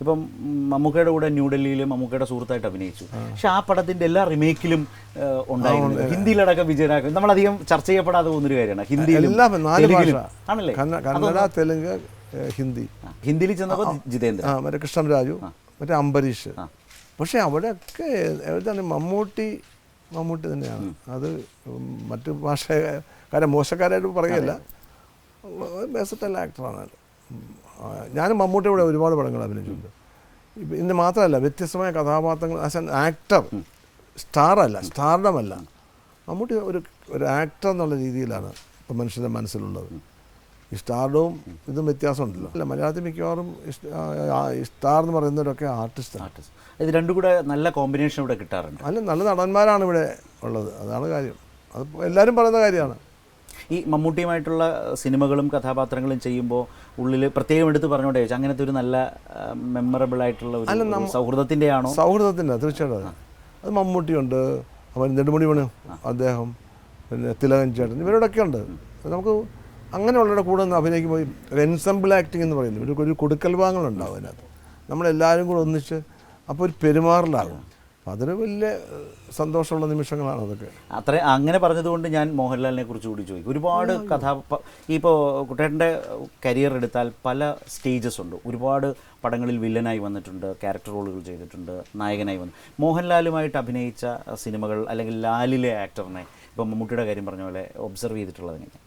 ഇപ്പം മമ്മൂക്കയുടെ കൂടെ ന്യൂഡൽഹിയിൽ മമ്മൂക്കയുടെ സുഹൃത്തായിട്ട് അഭിനയിച്ചു. പക്ഷെ ആ പടത്തിന്റെ എല്ലാ റിമേക്കിലും ഉണ്ടായിരുന്നു ഹിന്ദിയിലടക്കം വിജയനാക്കും നമ്മളധികം ചർച്ച ചെയ്യപ്പെടാതെ പോകുന്നൊരു കാര്യമാണ്. ഹിന്ദിയിലും ആണല്ലേ? കന്നഡ തെലുങ്ക് ഹിന്ദി. ഹിന്ദിയിൽ ചെന്നപ്പോൾ ജിതേന്ദ്ര മറ്റേ കൃഷ്ണരാജു മറ്റേ അംബരീഷ്. പക്ഷെ അവിടെയൊക്കെ മമ്മൂട്ടി മമ്മൂട്ടി തന്നെയാണ്. അത് മറ്റു ഭാഷക്കാരെ മോശക്കാരായിട്ട് പറയല്ല ബെസ്റ്റൽ ആക്ടറാണ് ഞാനും മമ്മൂട്ടിയുടെ ഒരുപാട് പടങ്ങൾ അഭിനയിച്ചിട്ടുണ്ട്. ഇപ്പം ഇന്ന് മാത്രമല്ല വ്യത്യസ്തമായ കഥാപാത്രങ്ങൾ ആസ് ആൻ ആക്ടർ സ്റ്റാറല്ല സ്റ്റാർഡമല്ല. മമ്മൂട്ടി ഒരു ഒരു ആക്ടർ എന്നുള്ള രീതിയിലാണ് ഇപ്പം മനുഷ്യന്റെ മനസ്സിലുള്ളത്. ഈ സ്റ്റാർഡവും ഇതും വ്യത്യാസമുണ്ടല്ലോ. അല്ല മലയാളത്തിൽ മിക്കവാറും സ്റ്റാർ എന്ന് പറയുന്നവരൊക്കെ ആർട്ടിസ്റ്റ് ആർട്ടിസ്റ്റ്. ഇത് രണ്ടും കൂടെ നല്ല കോമ്പിനേഷൻ ഇവിടെ കിട്ടാറുണ്ട്. അല്ല നല്ല നടന്മാരാണ് ഇവിടെ ഉള്ളത്. അതാണ് കാര്യം. അത് എല്ലാവരും പറയുന്ന കാര്യമാണ്. ഈ മമ്മൂട്ടിയുമായിട്ടുള്ള സിനിമകളും കഥാപാത്രങ്ങളും ചെയ്യുമ്പോൾ ഉള്ളിൽ പ്രത്യേകം എടുത്ത് പറഞ്ഞോട്ടെ ചോദിച്ചു അങ്ങനത്തെ ഒരു നല്ല മെമ്മറബിൾ ആയിട്ടുള്ള ഒരു- സൗഹൃദത്തിന്റെ ആണോ സൗഹൃദത്തിന്റെ തീർച്ചയായിട്ടും. അതെ. മമ്മൂട്ടിയുണ്ട് അവൻ നെടുമുടി മണി അദ്ദേഹം പിന്നെ തിലകൻ ചേട്ടൻ ഇവരോടൊക്കെ ഉണ്ട്. നമുക്ക് അങ്ങനെയുള്ളവരുടെ കൂടെ നിന്ന് അഭിനയിക്കുമ്പോൾ ഒരു എൻസംബിൾ ആക്ടിങ് എന്ന് പറയുന്നത് ഒരു ഒരു കൊടുക്കൽ ഭാഗങ്ങളുണ്ടാവും അതിനകത്ത്. നമ്മളെല്ലാവരും കൂടെ ഒന്നിച്ച് അപ്പോൾ ഒരു പെരുമാറലാകും. അപ്പോൾ അതൊരു വലിയ സന്തോഷമുള്ള നിമിഷങ്ങളാണ് അതൊക്കെ. അത്ര അങ്ങനെ പറഞ്ഞതുകൊണ്ട് ഞാൻ മോഹൻലാലിനെ കുറിച്ച് കൂടി ചോദിക്കും. ഒരുപാട് കഥാ ഇപ്പോൾ കുട്ടേട്ടന്റെ കരിയർ എടുത്താൽ പല സ്റ്റേജസ് ഉണ്ട്. ഒരുപാട് പടങ്ങളിൽ വില്ലനായി വന്നിട്ടുണ്ട് ക്യാരക്ടർ റോളുകൾ ചെയ്തിട്ടുണ്ട് നായകനായി വന്നു. മോഹൻലാലുമായിട്ട് അഭിനയിച്ച സിനിമകൾ അല്ലെങ്കിൽ ലാലിലെ ആക്ടറിനെ ഇപ്പം മമ്മൂട്ടിയുടെ കാര്യം പറഞ്ഞ പോലെ ഒബ്സർവ് ചെയ്തിട്ടുള്ളത് എങ്ങനെയാണ്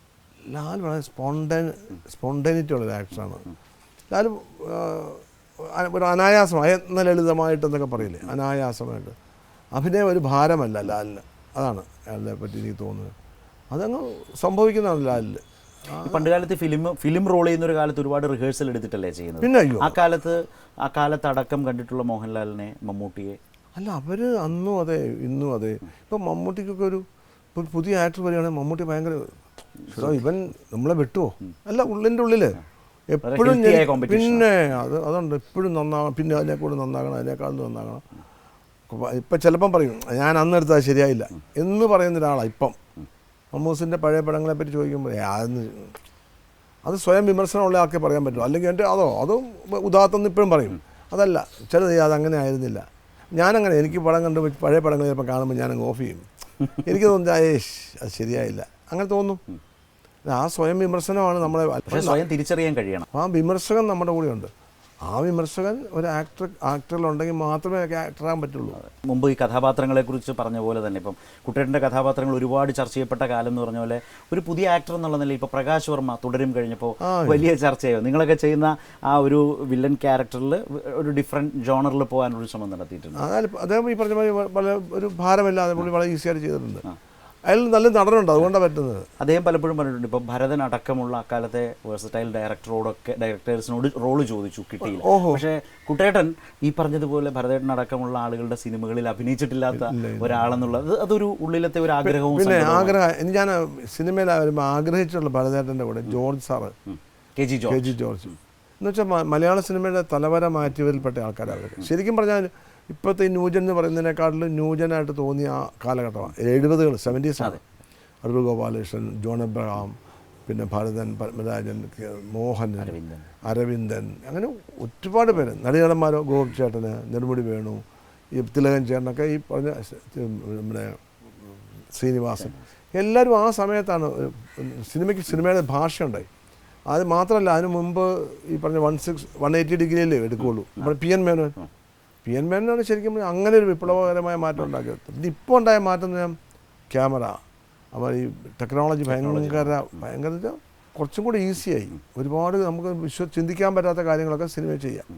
ലാൽ വളരെ സ്പോണ്ടൻ സ്പോണ്ടനിറ്റി ഉള്ളൊരു ആക്ടറാണ് ലാൽ ഒരു അനായാസമായി എന്ന ലളിതമായിട്ടെന്നൊക്കെ പറയില്ലേ? അനായാസമായിട്ട്. അഭിനയം ഒരു ഭാരമല്ല ലാലിന്. അതാണ് അയാളെ പറ്റി എനിക്ക് തോന്നുന്നത്. അതങ്ങ് സംഭവിക്കുന്നതാണ് ലാലിൽ പണ്ട് കാലത്ത് ഫിലിം ഫിലിം റോൾ ചെയ്യുന്ന ഒരു കാലത്ത് ഒരുപാട് റിഹേഴ്സൽ എടുത്തിട്ടല്ലേ ചെയ്യുന്നത്? പിന്നെ ആ കാലത്ത് ആ കാലത്ത് അടക്കം കണ്ടിട്ടുള്ള മോഹൻലാലിനെ മമ്മൂട്ടിയെ? അല്ല അവർ അന്നും അതെ ഇന്നും അതെ. ഇപ്പം മമ്മൂട്ടിക്കൊക്കെ ഒരു പുതിയ ആക്ടർ വരികയാണെങ്കിൽ മമ്മൂട്ടി ഭയങ്കര "എടാ, ഇവൻ നമ്മളെ വിട്ടുവോ? അല്ല ഉള്ളിന്റെ ഉള്ളിൽ എപ്പോഴും പിന്നെ അത് അതുണ്ട്. എപ്പോഴും നന്നാകണം പിന്നെ അതിനെ കൂടെ നന്നാകണം അതിനേക്കാളും നന്നാകണം. ഇപ്പം ചിലപ്പം പറയും ഞാൻ അന്ന് എടുത്തത് ശരിയായില്ല. എന്ന് പറയുന്ന ഒരാളാണ് ഇപ്പം. മമ്മൂസിന്റെ പഴയ പടങ്ങളെ പറ്റി ചോദിക്കുമ്പോൾ "ഏ, അതൊന്ന് അത് സ്വയം വിമർശനമുള്ള ആൾക്കെ പറയാൻ പറ്റും. അല്ലെങ്കിൽ എന്റെ അതോ അതും ഉദാത്തെന്ന് ഇപ്പോഴും പറയും. അതല്ല ചിലത് അത് അങ്ങനെ ആയിരുന്നില്ല. ഞാനങ്ങനെ എനിക്ക് പടം കണ്ട് പഴയ പടങ്ങൾ ചിലപ്പോൾ കാണുമ്പോൾ ഞാനങ്ങ് ഓഫ് ചെയ്യും. എനിക്ക് തോന്നുന്നു ഏഷ് അത് ശരിയായില്ല. അങ്ങനെ തോന്നും. ആ സ്വയം വിമർശനമാണ് നമ്മളെ സ്വയം തിരിച്ചറിയാൻ കഴിയണം. ആ വിമർശകൻ നമ്മുടെ ഉണ്ട്. ആ വിമർശകൻ ഒരു ആക്ടർ ആക്ടറിലുണ്ടെങ്കിൽ മാത്രമേ ആക്ടറാൻ പറ്റുള്ളൂ. മുമ്പ് ഈ കഥാപാത്രങ്ങളെക്കുറിച്ച് പറഞ്ഞ പോലെ തന്നെ ഇപ്പം കുട്ടേട്ടന്റെ കഥാപാത്രങ്ങൾ ഒരുപാട് ചർച്ച ചെയ്യപ്പെട്ട കാലം എന്ന് പറഞ്ഞ പോലെ ഒരു പുതിയ ആക്ടർ എന്നുള്ള നിലയിൽ ഇപ്പോൾ പ്രകാശ് വർമ്മ തുടരും കഴിഞ്ഞപ്പോൾ വലിയ ചർച്ചയായോ. നിങ്ങളൊക്കെ ചെയ്യുന്ന ആ ഒരു വില്ലൻ ക്യാരക്ടറിൽ ഒരു ഡിഫറെന്റ് ജോണറിൽ പോകാനൊരു ശ്രമം നടത്തിയിട്ടുണ്ട്. അതായത് അദ്ദേഹം ഈ പറഞ്ഞ ഒരു ഭാരമില്ലാതെ പുള്ളി വളരെ ഈസിയായിട്ട് ചെയ്തിട്ടുണ്ട്. അയാൾ നല്ല നടനുണ്ട് അതുകൊണ്ടാണ് പറ്റുന്നത്. അദ്ദേഹം പലപ്പോഴും പറഞ്ഞിട്ടുണ്ട് ഇപ്പം ഭരതൻ അടക്കമുള്ള അക്കാലത്തെ വേഴ്സറ്റൈൽ ഡയറക്ടറോടൊക്കെ ഡയറക്ടേഴ്സിനോട് റോൾ ചോദിച്ചു കിട്ടിയില്ല. പക്ഷേ കുട്ടേട്ടൻ ഈ പറഞ്ഞതുപോലെ ഭരതേട്ടൻ അടക്കമുള്ള ആളുകളുടെ സിനിമകളിൽ അഭിനയിച്ചിട്ടില്ലാത്ത ഒരാളെന്നുള്ളത് അതൊരു ഉള്ളിലത്തെ ഒരു ആഗ്രഹവും പിന്നെ ആഗ്രഹം ഞാൻ സിനിമയിൽ വരുമ്പോൾ ആഗ്രഹിച്ചിട്ടുള്ള ഭരതേട്ടന്റെ കൂടെ George sir. K G K George G George. എന്ന് വെച്ചാൽ മലയാള സിനിമയുടെ തലവര മാറ്റിയവരിൽപ്പെട്ട ആൾക്കാരാണ് ശരിക്കും പറഞ്ഞാൽ ഇപ്പോഴത്തെ ഈ ന്യൂജൻ എന്ന് പറയുന്നതിനെക്കാട്ടിലും ന്യൂജനായിട്ട് തോന്നിയ ആ കാലഘട്ടമാണ്. എഴുപതുകൾ സെവന്റീസാണ് അടൂർ ഗോപാലകൃഷ്ണൻ ജോൺ എബ്രഹാം പിന്നെ ഭരതൻ പത്മരാജൻ മോഹൻ അരവിന്ദൻ. അങ്ങനെ ഒരുപാട് പേര്. നടികടന്മാരോ ഗോപി ചേട്ടന് നെടുമുടി വേണു ഈ തിലകൻ ചേട്ടനൊക്കെ ഈ പറഞ്ഞ നമ്മുടെ ശ്രീനിവാസൻ. എല്ലാവരും ആ സമയത്താണ് സിനിമയ്ക്ക് സിനിമയുടെ ഭാഷയുണ്ടായി. അത് മാത്രമല്ല അതിന് മുമ്പ് ഈ പറഞ്ഞ വൺ സിക്സ് വൺ എയ്റ്റി ഡിഗ്രിയിലേ എടുക്കുകയുള്ളൂ. നമ്മുടെ P N Menon. P N മേനോട് ശരിക്കും അങ്ങനെ ഒരു വിപ്ലവകരമായ മാറ്റം ഉണ്ടാക്കിയത്. പിന്നെ ഇപ്പോൾ ഉണ്ടായ മാറ്റം എന്ന് പറഞ്ഞാൽ ക്യാമറ. അപ്പോൾ ഈ ടെക്നോളജി ഭയങ്കര ഭയങ്കര കുറച്ചും കൂടി ഈസിയായി. ഒരുപാട് നമുക്ക് വിശ്വ ചിന്തിക്കാൻ പറ്റാത്ത കാര്യങ്ങളൊക്കെ സിനിമ ചെയ്യാം.